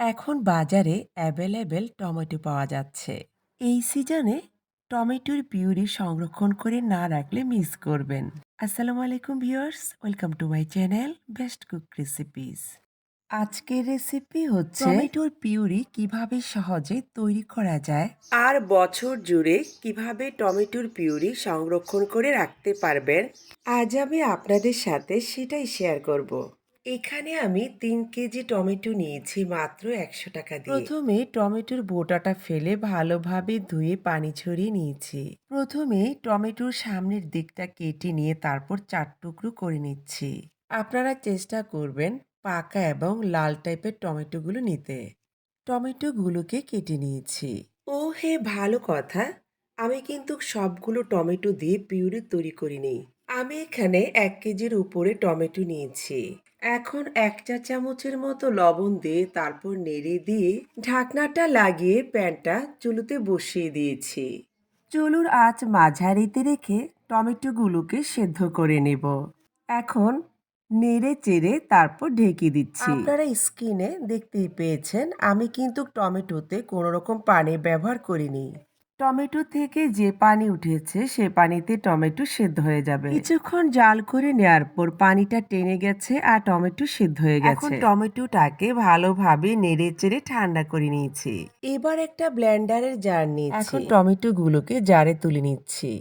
এখন বাজারে available tomato পাওয়া যাচ্ছে। এই সিজনে টমেটোর পিউরি সংরক্ষণ করে না রাখলে মিস করবেন। আসসালামু আলাইকুম viewers welcome to my channel best cook recipes. আজকের রেসিপি হচ্ছে টমেটোর পিউরি কীভাবে সহজে তৈরি করা যায় আর বছর জুড়ে কীভাবে টমেটোর পিউরি সংরক্ষণ করে রাখতে পারবেন আজ আমি আপনাদের সাথে সেটাই শেয়ার করব। এখানে আমি তিন কেজি টমেটো নিয়েছি মাত্র একশো টাকা দিয়ে। প্রথমে টমেটোর বোটাটা ফেলে ভালোভাবে ধুয়ে পানি ছড়িয়ে নিয়েছি। প্রথমে টমেটোর সামনের দিকটা কেটে নিয়ে তারপর চার টুকরো করে নিচ্ছি। আপনারা চেষ্টা করবেন পাকা এবং লাল টাইপের টমেটোগুলো নিতে। টমেটোগুলোকে কেটে নিয়েছি। ও হে ভালো কথা। আমি কিন্তু সবগুলো টমেটো দিয়ে পিউরি তৈরি করিনি। আমি এখানে এক কেজির উপরে টমেটো নিয়েছি। এখন এক চা চামচের মতো লবণ দিয়ে তারপর নেড়ে দিয়ে ঢাকনাটা লাগিয়ে প্যানটা চুলোতে বসিয়ে দিয়েছি। চুলুর আঁচ মাঝারিতে রেখে টমেটোগুলোকে সেদ্ধ করে নেব। এখন নেড়ে চেড়ে তারপর ঢেকে দিচ্ছি। আপনারা স্কিনে দেখতেই পেয়েছেন, আমি কিন্তু টমেটোতে কোনো রকম পানি ব্যবহার করিনি। টমেটো থেকে যে পানি উঠেছে সে পানিতে টমেটো সেদ্ধ হয়ে যাবে। কিছুক্ষণ জাল করে নেওয়ার পর পানিটা টেনে গেছে আর টমেটো সেদ্ধ হয়ে গেছে। এখন টমেটোটাকে ভালোভাবে নেড়ে চেড়ে ঠান্ডা করে নিয়েছি। এবার একটা ব্লেন্ডারের জার নিয়েছি। এখন টমেটো গুলোকে জারে তুলে নিচ্ছি।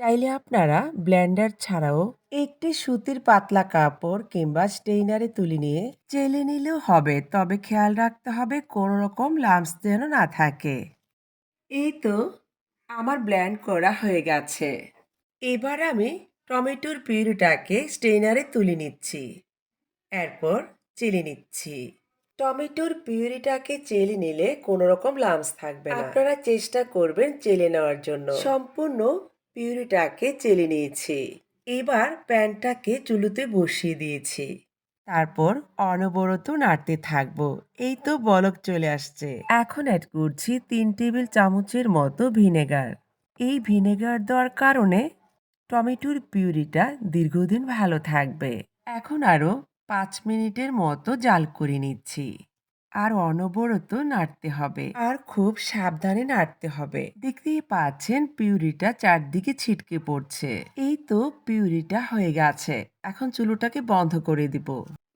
চাইলে আপনারা ব্লেন্ডার ছাড়াও একটি সুতির পাতলা কাপড় কিংবা স্টেইনারে তুলে নিয়ে চেলে নিলেও হবে তবে খেয়াল রাখতে হবে কোনো রকম লাম্পস যেন না থাকে। এই তো আমার ব্ল্যান্ড করা হয়ে গেছে। এবার আমি টমেটোর পিউরিটাকে স্টেইনারে তুলে নিচ্ছি। এরপর চেলে নিচ্ছি। টমেটোর পিউরিটাকে চেলে নিলে কোনো রকম লামস থাকবে না। আপনারা চেষ্টা করবেন চেলে নেওয়ার জন্য। সম্পূর্ণ পিউরিটাকে চেলে নিয়েছি। এবার প্যানটাকে চুলোতে বসিয়ে দিয়েছি। তারপর অনবরত নাড়তে থাকব। এই তো বলক চলে আসছে। এখন অ্যাড করছি তিন টেবিল চামচের মতো ভিনেগার। এই ভিনেগার দেওয়ার কারণে টমেটোর পিউরিটা দীর্ঘদিন ভালো থাকবে। এখন আরও পাঁচ মিনিটের মতো জাল করে নিচ্ছি। আর অনবরত নাড়তে হবে। আর খুব সাবধানে নাড়তে হবে। দেখতেই পাচ্ছেন পিউরিটা চারদিকে ছিটকে পড়ছে। এই তো পিউরিটা হয়ে গেছে। এখন চুলোটাকে বন্ধ করে দিব।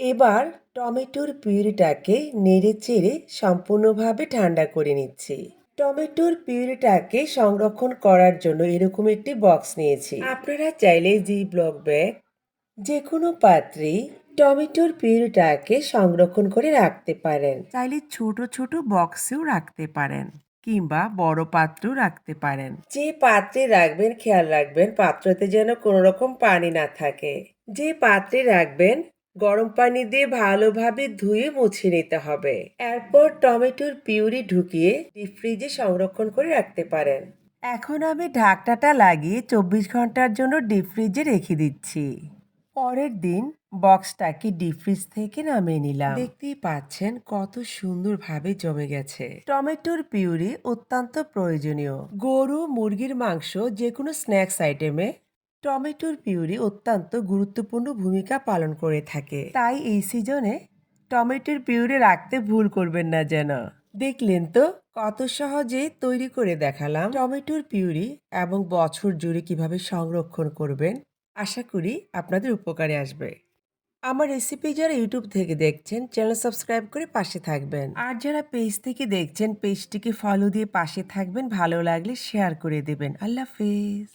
এবার টমেটোর পিউরিটাকে নেড়ে চেড়ে সম্পূর্ণভাবে ঠান্ডা করে নিচ্ছি। টমেটোর পিউরিটাকে সংরক্ষণ করার জন্য এরকম একটি বক্স নিয়েছি। আপনারা চাইলে জি ব্লক ব্যাগ যে কোনো পাত্রেই টমেটোর পিউরিটাকে সংরক্ষণ করে রাখতে পারেন। চাইলে ছোট ছোট বক্সেও রাখতে পারেন কিংবা বড় পাত্রেও রাখতে পারেন। যে পাত্রে রাখবেন খেয়াল রাখবেন পাত্রতে যেন কোনো রকম পানি না থাকে। যে পাত্রে রাখবেন গরম পানি দিয়ে ভালোভাবে ধুয়ে মুছে নিতে হবে। এরপর টমেটোর পিউরি ঢুকিয়ে ডিপ ফ্রিজে সংরক্ষণ করে রাখতে পারেন। এখন আমি ঢাকনাটা লাগিয়ে চব্বিশ ঘণ্টার জন্য ডিপ ফ্রিজে রেখে দিচ্ছি। পরের দিন বক্সটাকে ডিপ ফ্রিজ থেকে নামিয়ে নিলাম। দেখতেই পাচ্ছেন কত সুন্দরভাবে জমে গেছে। টমেটোর পিউরি অত্যন্ত প্রয়োজনীয়। গরু, মুরগির মাংস যে কোনো স্ন্যাক্স আইটেমে টমেটোর পিউরি অত্যন্ত গুরুত্বপূর্ণ ভূমিকা পালন করে থাকে। তাই এই সিজনে টমেটোর পিউরি রাখতে ভুল করবেন না যেন। দেখলেন তো কত সহজে তৈরি করে দেখালাম। টমেটোর পিউরি এবং বছর জুড়ে কীভাবে সংরক্ষণ করবেন আশা করি আপনাদের উপকারে আসবে। আমার রেসিপি যারা ইউটিউব থেকে দেখছেন চ্যানেল সাবস্ক্রাইব করে পাশে থাকবেন। আর যারা পেজ থেকে দেখছেন পেজটিকে ফলো দিয়ে পাশে থাকবেন, ভালো লাগলে শেয়ার করে দেবেন। আল্লাহ হাফেজ।